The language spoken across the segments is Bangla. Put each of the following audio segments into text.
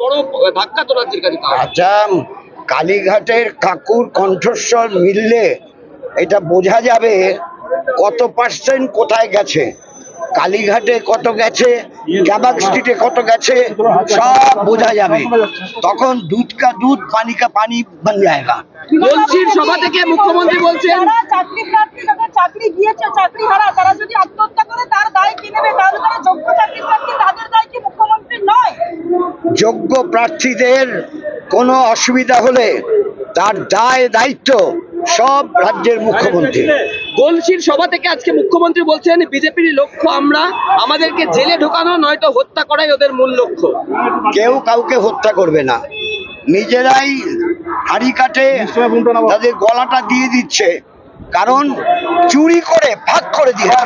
বড় ধাক্কা তো রাজ্যের কাছে আচ্ছা কালীঘাটের কাকুর কণ্ঠস্বর মিললে এটা বোঝা যাবে কত পার্সেন্ট কোথায় গেছে। কালীঘাটে কত গেছে ক্যাবাক স্ট্রিটে কত গেছে সব বোঝা যাবে। তখন দুধ কা দুধ পানি কা পানি বন যায়গা। সভা থেকে মুখ্যমন্ত্রী বলছেন। চাকরি প্রার্থী চাকরি গিয়েছে চাকরি হারা তারা যদি আত্মহত্যা করে তার দায় কি নেবে তাহলে তারা যোগ্য চাকরি প্রার্থী তাদের দায় কি মুখ্যমন্ত্রী নয় যোগ্য প্রার্থীদের কোনো অসুবিধা হলে তার দায় দায়িত্ব সব রাজ্যের মুখ্যমন্ত্রী। গলসির সভা থেকে আজকে মুখ্যমন্ত্রী বলছেন বিজেপির লক্ষ্য আমরা আমাদেরকে জেলে ঢোকানো নয়তো হত্যা করাই ওদের মূল লক্ষ্য। কেউ কাউকে হত্যা করবে না। নিজেরাই হাড়ি কাটে তাদের গলাটা দিয়ে দিচ্ছে। কারণ চুরি করে ভাগ করে দিয়েছে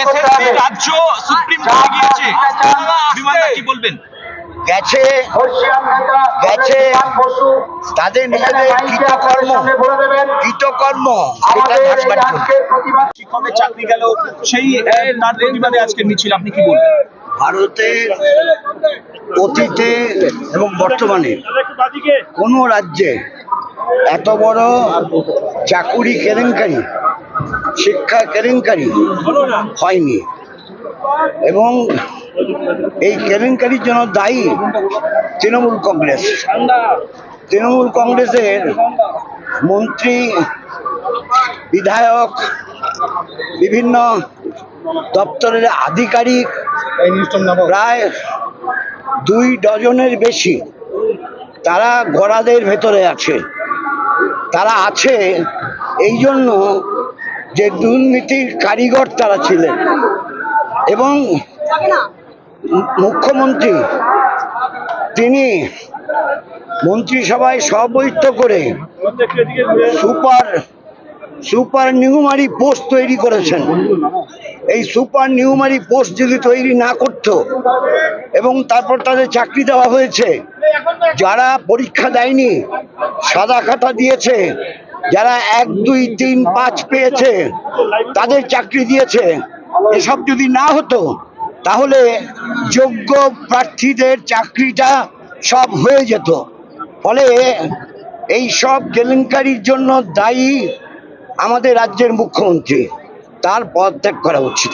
এসএসসি রাজ্য সুপ্রিম কোর্টে গিয়েছে। কি বলবেন? গেছে গেছে। তাদের নিজেদের কৃতকর্ম কৃতকর্ম। শিক্ষকের চাকরি গেল? সেই তার প্রতিবাদে আজকে মিছিল আপনি কি বলবেন? ভারতের অতীতে এবং বর্তমানে কোনো রাজ্যে এত বড় চাকুরি কেলেঙ্কারি শিক্ষা কেলেঙ্কারি হয়নি। এবং এই কেলেঙ্কারির জন্য দায়ী তৃণমূল কংগ্রেস। তৃণমূল কংগ্রেসের মন্ত্রী, বিধায়ক, বিভিন্ন দপ্তরের আধিকারিক প্রায় দুই ডজনের বেশি তারা ঘোড়াদের ভেতরে আছে। তারা আছে এই জন্য যে দুর্নীতির কারিগর তারা ছিলেন। এবং মুখ্যমন্ত্রী, তিনি মন্ত্রিসভায় সবৈত্য করে সুপার সুপার নিউমারি পোস্ট তৈরি করেছেন। এই সুপার নিউমারি পোস্ট যদি তৈরি না করতো এবং তারপর তাদের চাকরি দেওয়া হয়েছে, যারা পরীক্ষা দেয়নি, সাদা খাতা দিয়েছে, যারা এক, দুই, তিন, পাঁচ পেয়েছে, তাদের চাকরি দিয়েছে, এসব যদি না হতো তাহলে যোগ্য প্রার্থীদের চাকরিটা সব হয়ে যেত। ফলে এই সব কেলেঙ্কারির জন্য দায়ী আমাদের রাজ্যের মুখ্যমন্ত্রী। তার পদত্যাগ করা উচিত।